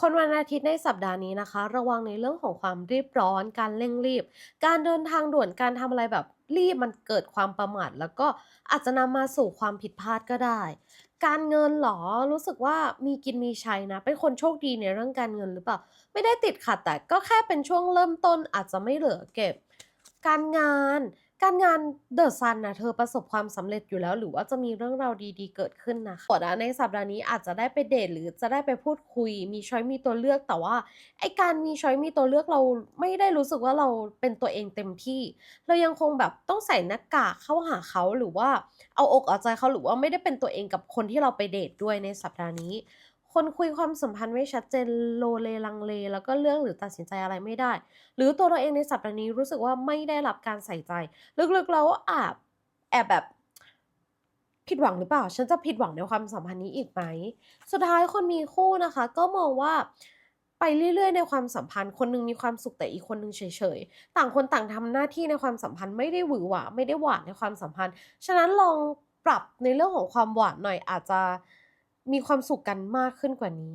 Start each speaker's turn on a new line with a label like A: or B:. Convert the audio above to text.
A: คนวันอาทิตย์ในสัปดาห์นี้นะคะ ระวังในเรื่องของความรีบร้อน การเร่งรีบ การเดินทางด่วนการทำอะไรแบบรีบมันเกิดความประมาทแล้วก็อาจจะนำมาสู่ความผิดพลาดก็ได้ การเงินหรอรู้สึกว่ามีกินมีใช้นะ เป็นคนโชคดีในเรื่องการเงินหรือเปล่า ไม่ได้ติดขัดแต่ก็แค่เป็นช่วงเริ่มต้นอาจจะไม่เหลือเก็บ การงาน การงาน The Sun น่ะเธอประสบความสำเร็จอยู่แล้ว หรือว่าจะมีเรื่องราวดีๆ เกิดขึ้นนะคะในสัปดาห์นี้อาจจะได้ไปเดตหรือจะได้ไปพูดคุย มีช้อยมีตัวเลือกแต่ว่าไอการมีช้อยมีตัวเลือกเราไม่ได้รู้สึกว่าเราเป็นตัวเองเต็มที่ เรายังคงแบบต้องใส่หน้ากากเข้าหาเขาหรือว่าเอาอกเอาใจเขาหรือว่าไม่ได้เป็นตัวเองกับคนที่เราไปเดตด้วยในสัปดาห์นี้ คนคุยความสัมพันธ์ไม่ชัดเจนโลเลลังเล แล้วก็เลือกหรือตัดสินใจอะไรไม่ได้ หรือตัวเราเองในสัปดาห์นี้รู้สึกว่าไม่ได้รับการใส่ใจ ลึกๆแล้วแอบแอบแบบผิดหวังหรือเปล่า ฉันจะผิดหวังในความสัมพันธ์นี้อีกไหม สุดท้ายคนมีคู่นะคะ ก็มองว่าไปเรื่อยๆในความสัมพันธ์ คนหนึ่งมีความสุขแต่อีกคนหนึ่งเฉยๆ ต่างคนต่างทำหน้าที่ในความสัมพันธ์ไม่ได้หวือหวาไม่ได้หวานในความสัมพันธ์ ฉะนั้นลองปรับในเรื่องของความหวานหน่อยอาจจะ มีความสุขกันมากขึ้นกว่านี้